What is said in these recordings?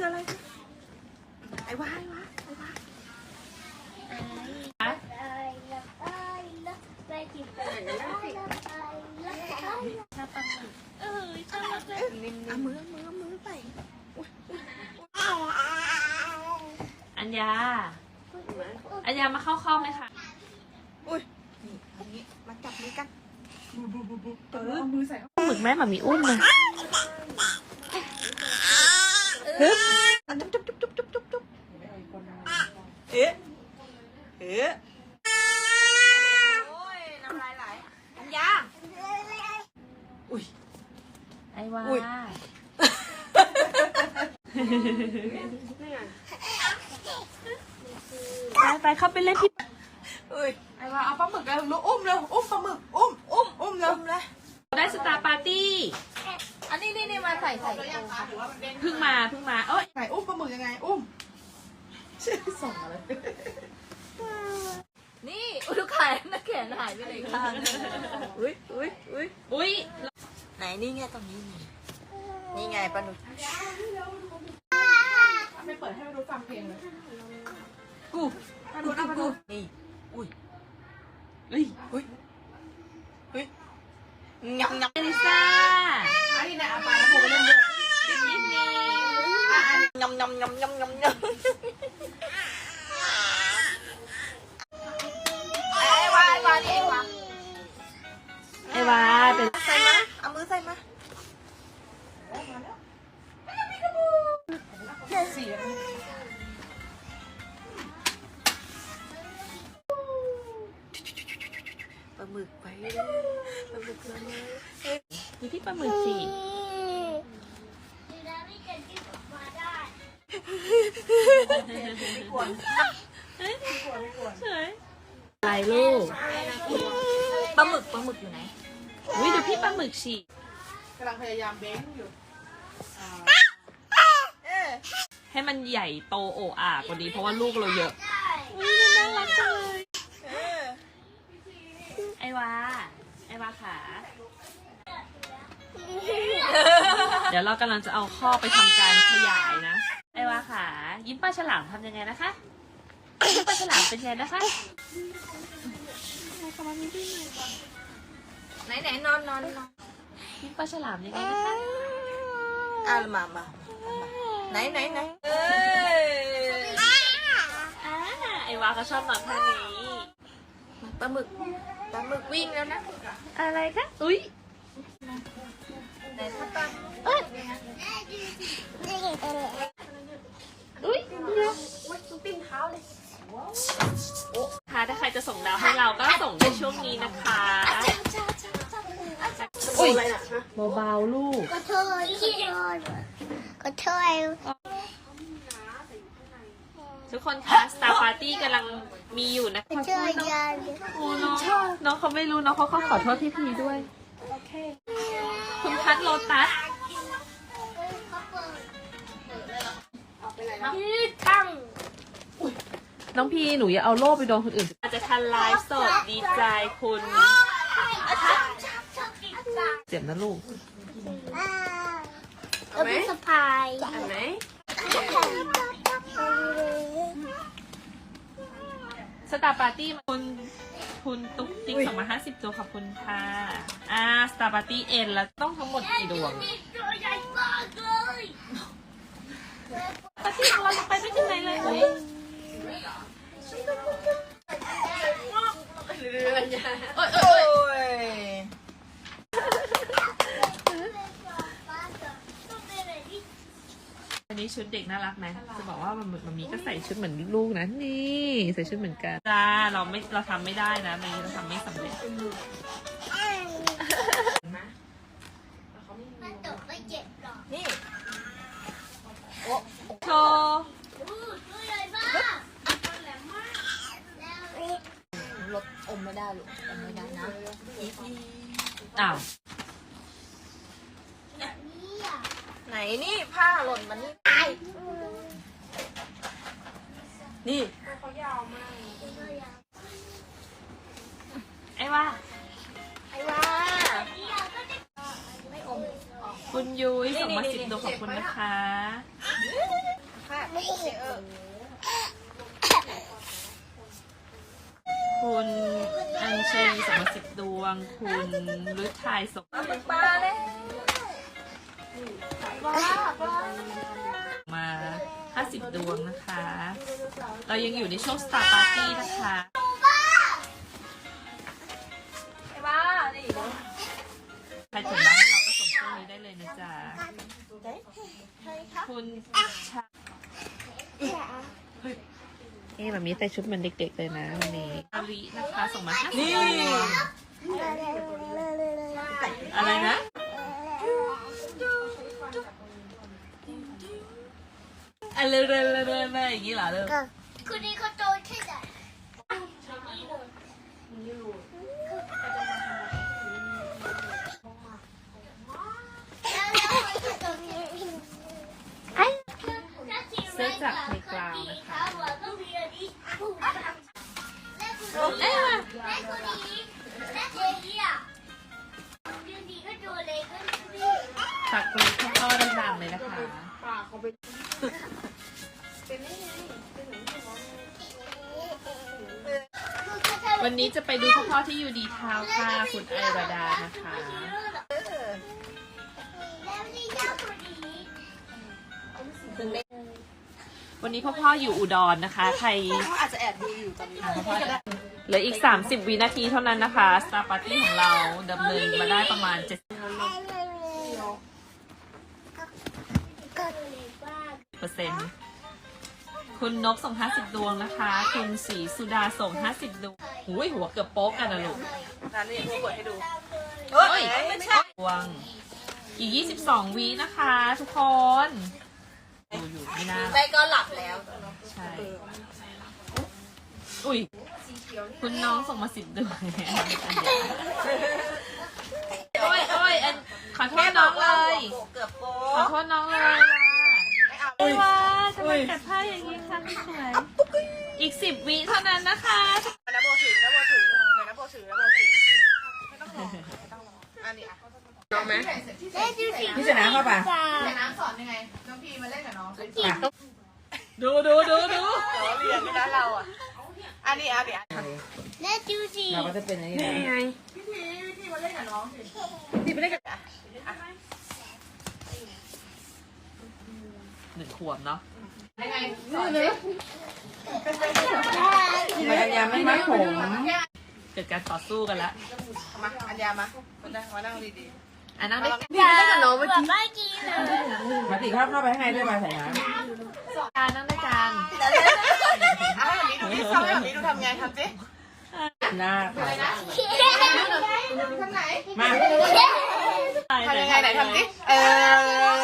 คืออะไรไอ้วาไอ้วาไอ้วาเออชอบเลยเอามือเอามือเอามือไปอัญญา อัญญามาเข้าคอมเลยค่ะ อุ้ยนี่เอางี้มาจับมือกันเออหมึกแม่หมามีอุ้มเลย ฮึบอันนั้นจุ๊บจุ๊บจุ๊บจุ๊บจุ๊บจุ๊บเอ๊ะเอ๊ะโอ้ยน้ำลายไหลอัญญาอุ้ยไอ้ว่าอุ๊ยไปไปเข้าไปเล่นที่อุ้ยไอ้ว่าเอาปลาหมึกเร็วลูกอุ้มเร็วอุ้มปลาหมึกอุ้มอุ้มอุ้มเร็วเลยได้สตาร์ปาร์ตี้ นี่นี่มาใส่ใส่เพิ่งมาเพิ่งมา เอ้ยใส่อุ้มปลาหมึกยังไง อุ้มชื่อส่งอะไรนี่อุ้ยลูกแขนนะแขนหายไปไหนข้างอุ้ยอุ้ยอุ้ยอุ้ย ไหนนี่ไงตรงนี้นี่นี่ไงปลาหมึก ปลาหมึกไปเลยปลาหมึกเลยดูที่ปลาหมึกสิเฉยอะไรลูกปลาหมึกปลาหมึกอยู่ไหนอุ้ยดูพี่ปลาหมึกฉีกำลังพยายามเบ้งอยู่เออให้มันใหญ่โตโอ่อากว่านี้เพราะว่าลูกเราเยอะอุ้ยน่ารักจังเลย เออ ไอ้ วา ไอ้วาขา เดี๋ยวเรากำลังจะเอาข้อไปทำการขยายนะ ไอ้วาขา ยิ้มปลาฉลามทำยังไงนะคะ ยิ้มปลาฉลามเป็นไงนะคะ ไหนไหนนอนนอนนอนยิ้มปลาฉลามยังไงนะคะ อะมามามาไหนไหนไหนเอออ่าไอ้วาก็ชอบนอนท่านี้ ปลาหมึกปลาหมึกวิ่งแล้วนะ อะไรคะ อุ้ยไหนถ้าปลาอุ้ยค่ะถ้าใครจะส่งดาวให้เราก็ส่งในช่วงนี้นะคะอุ้ยเบาๆลูกขอโทษขอโทษ ทุกคนคะสตาร์ปาร์ตี้กำลังมีอยู่นะขอโทษยายโอ้น้องน้องเขาไม่รู้น้องเขาก็ขอโทษพี่พีด้วย โอเค คุณพัทโลตัสยืดตั้ง น้องพีหนูอย่าเอาโล่ไปโดนคนอื่น อาจจะทันไลฟ์สดดีใจคุณเจ็บนะลูกเราเป็นสะพายอันไหน ตาร์ปาร์ตี้คุณคุณตุ๊กติ๊กสองมาห้าสิบตัวขอบคุณค่ะอ่าสตาร์ปาร์ตี้เอ็นแล้วต้องทั้งหมดกี่ดวงตัวใหญ่มากเลยปาร์ตี้ของเราลงไปไม่ถึงไหนเลยอุ๊ย โอ้ยโอ้ย อันนี้ชุด เด็กน่ารักไหมจะบอกว่ามันมันมีก็ใส่ชุดเหมือนลูกนะนี่ใส่ชุดเหมือนกันจ้าเราไม่เราทำไม่ได้นะนี้เราทำไม่สำเร็จ ไหนนี่ผ้าหล่นมันนี่ไอนี่เขายาวมากไอ้ว่าไอ้ว่าไม่อมคุณยุ้ยส่งมาสิบดวงขอบคุณนะคะคุณอัญชลีสองสิบดวง คุณฤทัยส่งมาปลาเลย มาห้าสิบดวงนะคะ เรายังอยู่ในช่วง Star Party นะคะไอ้บ้านี่ใครถึงมาให้เราก็ส่งเครื่องนี้ได้เลยนะจ๊ะ คุณชานี่แบบนี้ใส่ชุดเหมันเด็กๆเลยนะวันนี้อารินะคะ ส่งมาห้าสิบดวง เรื่อยๆเรื่อยๆอย่างนี้เหรอเริ่มคุณนี่เขาโตแค่ไหนไอ้เสื้อจากในกลาวนะคะ วันนี้จะไปดูพ่อๆที่อยู่ดีทาวค่ะ คุณไอราดานะคะแล้วนี่เจ้าคนนี้วันนี้พ่อๆอยู่อุดรนะคะ ใครเขาอาจจะแอบดูอยู่ตอนนี้เหลืออีก 30 วินาทีเท่านั้นนะคะ Star Party ของเราดำเนินมาได้ประมาณ70% คุณนกส่ง 50 ดวงนะคะ คุณศรีสุดาส่ง 50 ดวงหุยหัวเกือบโป๊กกันนะลูกร้านนี้กูเปิดให้ดูเฮ้ยไม่ใช่ดวง อีก 22วินะคะ ทุกคนดูอยู่ไม่น่าใจก็หลับแล้ว ใช่ อุ้ย คุณน้องส่งมาสิบดวงอันเดียวโอ้ยโอ้ยอันขอโทษน้องเลย เกือบโป๊ขอโทษน้องเลยว่ะไม่เอาอุ้ยว่าทำไมกัดผ้าอย่างนี้คะไม่ สวย อีกสิบวิเท่านั้นนะคะนะโบถือนะโบถือเดี๋ยวนะโบถือนะโบถือไม่ต้องรอไม่ต้องรออันนี้อะน้องไหมพี่ชนะเข้าไปแต่น้ำสอนยังไง น้องพีมาเล่นกับน้องสิดูดูดูดูล้อเรียนด้วยนะเราอะอันนี้อันนี้อันนี้และดูสิเราก็จะเป็นอย่างนี้นะพี่พีพี่พีมาเล่นกับน้องสิที่ไม่ได้กับหนึ่งขวบเนาะ ยังไงสอนสิพยายามไม่มัดผมเกิดการต่อสู้กันละมาอัญญามามานั่งมานั่งดีอะนั่งได้พี่เล่นกับน้องเมื่อกี้เมื่อกี้เลยมาติเข้าเข้าไปข้างในด้วยมาใส่น้การนั่งด้วยกันๆอะให้แบบนี้ดูดิทำให้แบบนี้ดูทำไงทำสิำหน้าค่ะทำไหนมาทำยังไงไหนทำสิเอ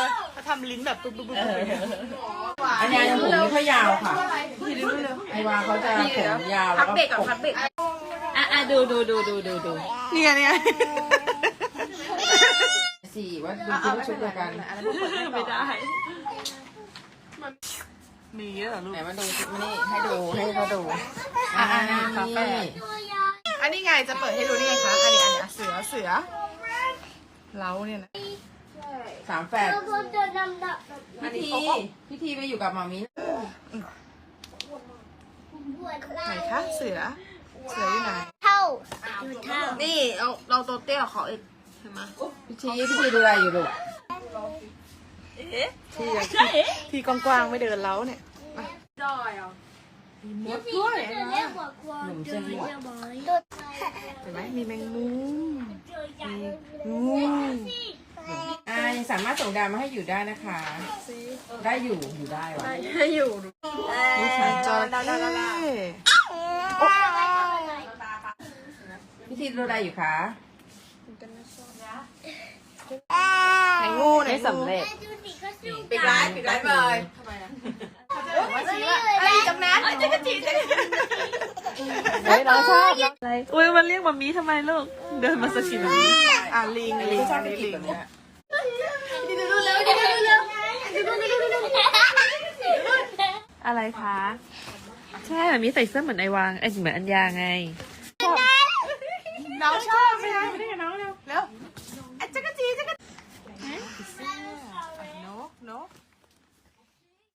อเขาทำลิ้นแบบปุ๊บปุ๊บปุ๊บปุ๊บ อันนี้ยังผมไม่ค่อยยาวค่ะไอวาเขาจะผมยาวแล้วก็ปกอะอะดูดูดูดูดูดูนี่ไงนี่ไงสี่ว่าดูคิดชุดเดียวกันไม่ได้มีเยอะเหรอลูกไหนมาดูชุดนี่ให้ดูให้เขาดูอะอะนี่ตัวยาอันนี้ไงจะเปิดให้ดูนี่ไงคะอันนี้อันนี้เสือเสือเล้าเนี่ยนะ สามแฝดตัวคนจะดำดำพิธีพิธีไปอยู่กับหมามีปวดไหนคะเสือ เสืออยู่ไหน เท่าอยู่เท่า นี่เราเราตัวเตี้ยขออีกใช่ไหมพิธีพิธีดูอะไรอยู่ลูกที่ที่กว้างๆไม่เดินเล้าเนี่ยมดด้วยจะเรียกว่าควงหนุ่มเชียงใหม่ตัวเห็นไหมมีแมงมุมเจอใหญ่งูอ่ายัง สามารถส่งดาวมาให้อยู่ได้นะคะ ได้อยู่อยู่ได้วะให้อยู่นี่ค่ะจอระเข้พิธีดูอะไรอยู่คะไหนงูไหนไม่สำเร็จดูสิก็สู้ปิดร้านปิดร้านเลยทำไมนะว่าชี้ว่าไอ้จำนั้นจะกระจีจะเฮ้ยน้องชอบอะไรอุ้ยมันเรียกมามีทำไมลูก เดินมาสกิดมามีอะลิงลิลิงงชออับนไปนี้กินลิง แบบเนี้ย อะไรคะ ใช่มีใส่เสื้อเหมือนไอวางไอยเหมือนอัญญาไง น้องชอบ